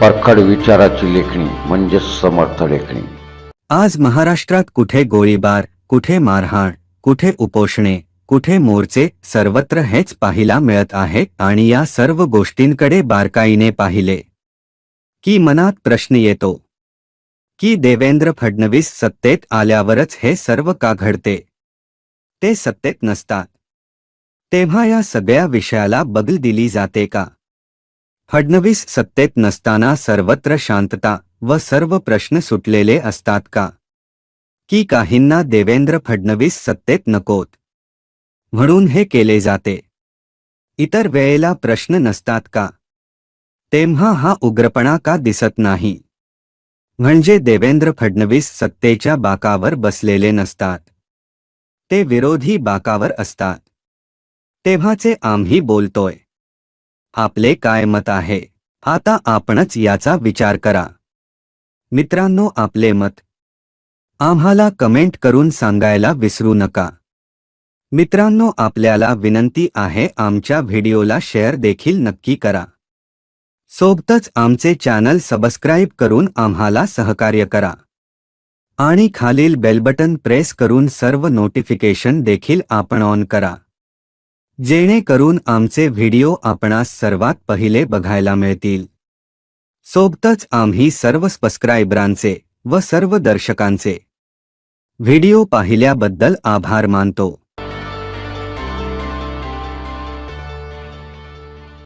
परखड विचाराची लेखणी म्हणजेच समर्थ लेखणी. आज महाराष्ट्रात कुठे गोळीबार कुठे मारहाण कुठे उपोषणे कुठे मोर्चे सर्वत्र हेच पाहायला मिळत आहे आणि या सर्व गोष्टींकडे बारकाईने पाहिले. की मनात प्रश्न येतो. की देवेंद्र फडणवीस सत्तेत आल्यावरच हे सर्व का घडते? ते सत्तेत नसतात. तेव्हा या सगळ्या विषयाला बगल दिली जाते का? फडणवीस सत्तेत नसताना सर्वत्र शांतता व सर्व प्रश्न सुटलेले असतात का? की काहींना देवेंद्र फडणवीस सत्तेत नकोत? म्हणून हे केले जाते. इतर वेळेला प्रश्न नसतात का? तेव्हा हा उग्रपणा का दिसत नाही? म्हणजे देवेंद्र फडणवीस सत्तेच्या बाकावर बसलेले नसतात. ते विरोधी बाकावर असतात. तेव्हाचे आम्ही बोलतोय. आपले काय मत आहे? आता आपणच याचा विचार करा. मित्रांनो आपले मत. आम्हाला कमेंट करून सांगायला विसरू नका. मित्रांनो आपल्याला विनंती आहे आमच्या व्हिडिओला शेअर देखील नक्की करा. सोबतच आमचे चॅनल सबस्क्राईब करून आम्हाला सहकार्य करा. आणि खालील बेलबटन प्रेस करून सर्व नोटिफिकेशन देखील आपण ऑन करा. जेणेकरून आमचे व्हिडिओ आपणास सर्वात पहिले बघायला मिळतील. सोबतच आम्ही सर्व सबस्क्रायबरांचे व सर्व दर्शकांचे व्हिडिओ पाहिल्याबद्दल आभार मानतो.